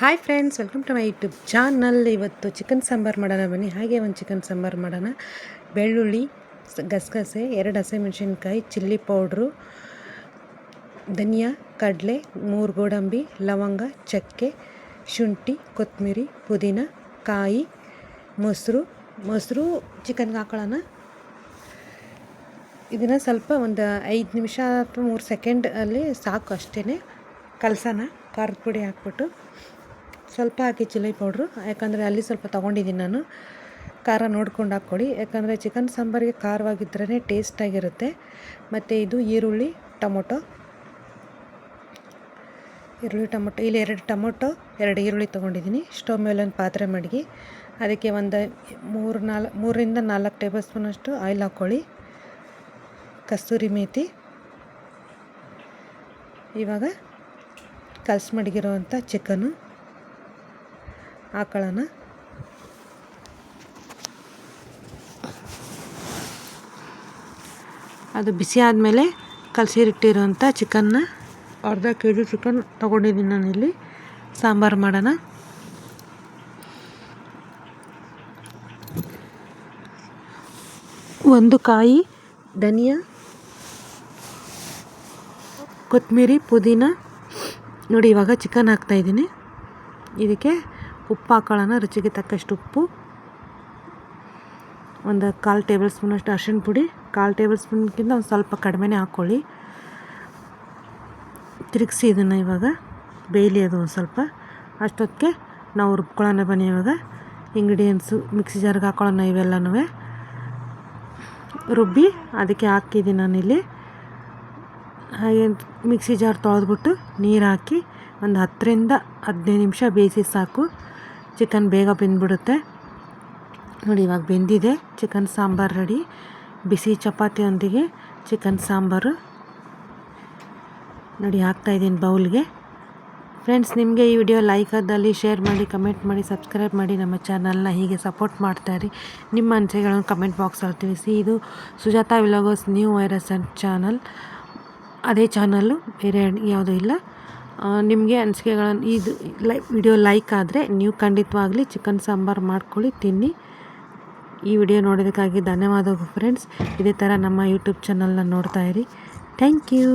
Hi friends welcome to my YouTube channel ಇವತ್ತು chicken sambar ಮಾಡೋಣ ಬನ್ನಿ. ಹಾಗೆ ಒಂದು ಚಿಕನ್ ಸಾಂಬಾರು ಮಾಡೋಣ. ಬೆಳ್ಳುಳ್ಳಿ ಗಸಗಸೆ, ಎರಡು ಹಸಿಮೆಣಸಿನ್ಕಾಯಿ, ಚಿಲ್ಲಿ ಪೌಡ್ರು, ಧನಿಯಾ, ಕಡಲೆ, ಮೂರು ಗೋಡಂಬಿ, ಲವಂಗ, ಚಕ್ಕೆ, ಶುಂಠಿ ಕೊತ್ತಂಬರಿ ಪುದೀನ, ಕಾಯಿ, ಮೊಸರು. ಮೊಸರು ಚಿಕನ್ಗೆ ಹಾಕೊಳ್ಳೋಣ. ಇದನ್ನು ಸ್ವಲ್ಪ ಒಂದು ಐದು ನಿಮಿಷ ಅಥವಾ ಮೂರು ಸೆಕೆಂಡ್ ಅಲ್ಲಿ ಸಾಕು ಅಷ್ಟೇ ಕಲಸೋಣ. ಖಾರದ ಪುಡಿ ಹಾಕ್ಬಿಟ್ಟು. ಸ್ವಲ್ಪ ಹಾಕಿ ಚಿಲ್ಲಿ ಪೌಡ್ರು, ಯಾಕಂದರೆ ಅಲ್ಲಿ ಸ್ವಲ್ಪ ತೊಗೊಂಡಿದ್ದೀನಿ ನಾನು. ಖಾರ ನೋಡ್ಕೊಂಡು ಹಾಕ್ಕೊಳ್ಳಿ. ಯಾಕಂದರೆ ಚಿಕನ್ ಸಾಂಬಾರಿಗೆ ಖಾರವಾಗಿದ್ರೇ ಟೇಸ್ಟಾಗಿರುತ್ತೆ ಮತ್ತು ಇದು ಈರುಳ್ಳಿ, ಟೊಮೊಟೊ. ಈರುಳ್ಳಿ, ಟೊಮೊಟೊ, ಇಲ್ಲಿ ಎರಡು ಟೊಮೊಟೊ, ಎರಡು ಈರುಳ್ಳಿ ತೊಗೊಂಡಿದ್ದೀನಿ. ಸ್ಟವ್ ಮೇಲೆ ಒಂದು ಪಾತ್ರೆ ಮಡಗಿ, ಅದಕ್ಕೆ ಒಂದು ಮೂರು ನಾಲ್ಕು ಮೂರರಿಂದ ನಾಲ್ಕು ಟೇಬಲ್ ಸ್ಪೂನಷ್ಟು ಆಯಿಲ್ ಹಾಕ್ಕೊಳ್ಳಿ. ಕಸ್ತೂರಿ ಮೇಥಿ ಇವಾಗ ಕಲ್ಸಿ ಮಡಗಿರೋವಂಥ ಚಿಕನ್ನು ಹಾಕೊಳ್ಳೋಣ ಅದು ಬಿಸಿ ಆದಮೇಲೆ ಕಲಸಿಟ್ಟಿರೋಂಥ ಚಿಕನ್ನ ಅರ್ಧ ಕೆ ಜಿ ಚಿಕನ್ ತೊಗೊಂಡಿದ್ದೀನಿ ನಾನಿಲ್ಲಿ. ಸಾಂಬಾರು ಮಾಡೋಣ. ಒಂದು ಕಾಯಿ ಧನಿಯಾ, ಕೊತ್ತಂಬರಿ, ಪುದೀನ. ನೋಡಿ ಇವಾಗ ಚಿಕನ್ ಹಾಕ್ತಾಯಿದ್ದೀನಿ ಇದಕ್ಕೆ ಉಪ್ಪು ಹಾಕೊಳ್ಳೋಣ ರುಚಿಗೆ ತಕ್ಕಷ್ಟು ಉಪ್ಪು. ಒಂದು ಕಾಲು ಟೇಬಲ್ ಸ್ಪೂನಷ್ಟು ಅರಿಶಿಣ ಪುಡಿ, ಕಾಲು ಟೇಬಲ್ ಸ್ಪೂನ್ಗಿಂತ ಒಂದು ಸ್ವಲ್ಪ ಕಡಿಮೆನೇ ಹಾಕ್ಕೊಳ್ಳಿ ತಿರುಗಿಸಿ ಇದನ್ನು ಇವಾಗ ಬೇಯಲಿ ಅದು ಒಂದು ಸ್ವಲ್ಪ. ಅಷ್ಟೊತ್ತಿಗೆ ನಾವು ರುಬ್ಕೊಳ್ಳೋಣ ಬನ್ನಿ ಇವಾಗ. ಇಂಗ್ರೀಡಿಯೆಂಟ್ಸು ಮಿಕ್ಸಿ ಜಾರ್ಗೆ ಹಾಕೊಳ್ಳೋಣ ಇವೆಲ್ಲನೂ ರುಬ್ಬಿ ಅದಕ್ಕೆ ಹಾಕಿದ್ದೀನಿ ನಾನಿಲ್ಲಿ. ಹಾಗೆ ಮಿಕ್ಸಿ ಜಾರ್ ತೊಳೆದ್ಬಿಟ್ಟು ನೀರು ಹಾಕಿ ಒಂದು ಹತ್ತರಿಂದ ಹದಿನೈದು ನಿಮಿಷ ಬೇಯಿಸಿ ಸಾಕು. ಚಿಕನ್ ಬೇಗ ಬೆಂದ್ಬಿಡುತ್ತೆ. ನೋಡಿ, ಇವಾಗ ಬೆಂದಿದೆ. Chicken sambar ready. ಬಿಸಿ ಚಪಾತಿಯೊಂದಿಗೆ ಚಿಕನ್ ಸಾಂಬಾರು. ನೋಡಿ ಹಾಕ್ತಾಯಿದ್ದೀನಿ ಬೌಲ್ಗೆ. ಫ್ರೆಂಡ್ಸ್, ನಿಮಗೆ ಈ ವಿಡಿಯೋ ಲೈಕ್ ಆದಲ್ಲಿ ಶೇರ್ ಮಾಡಿ, ಕಮೆಂಟ್ ಮಾಡಿ, ಸಬ್ಸ್ಕ್ರೈಬ್ ಮಾಡಿ. ನಮ್ಮ ಚಾನಲ್ನ ಹೀಗೆ ಸಪೋರ್ಟ್ ಮಾಡ್ತಾಯಿರಿ ನಿಮ್ಮ ಅನಿಸಿಕೆಗಳನ್ನು ಕಮೆಂಟ್ ಬಾಕ್ಸಲ್ಲಿ ತಿಳಿಸಿ. ಇದು Sujata vlogs new virus and channel. ಅದೇ ಚಾನಲ್ಲು, ಬೇರೆ ಯಾವುದೂ ಇಲ್ಲ. ನಿಮಗೆ ಅನಿಸಿಕೆಗಳನ್ನು ಇದು ಲೈ, ವಿಡಿಯೋ ಲೈಕ್ ಆದರೆ ನೀವು ಖಂಡಿತವಾಗಲಿ ಚಿಕನ್ ಸಾಂಬಾರು ಮಾಡ್ಕೊಳ್ಳಿ, ತಿನ್ನಿ. ಈ ವಿಡಿಯೋ ನೋಡೋದಕ್ಕಾಗಿ ಧನ್ಯವಾದಗಳು ಫ್ರೆಂಡ್ಸ್ ಇದೇ ಥರ ನಮ್ಮ ಯೂಟ್ಯೂಬ್ ಚಾನಲ್ನ ಇರಿ. Thank you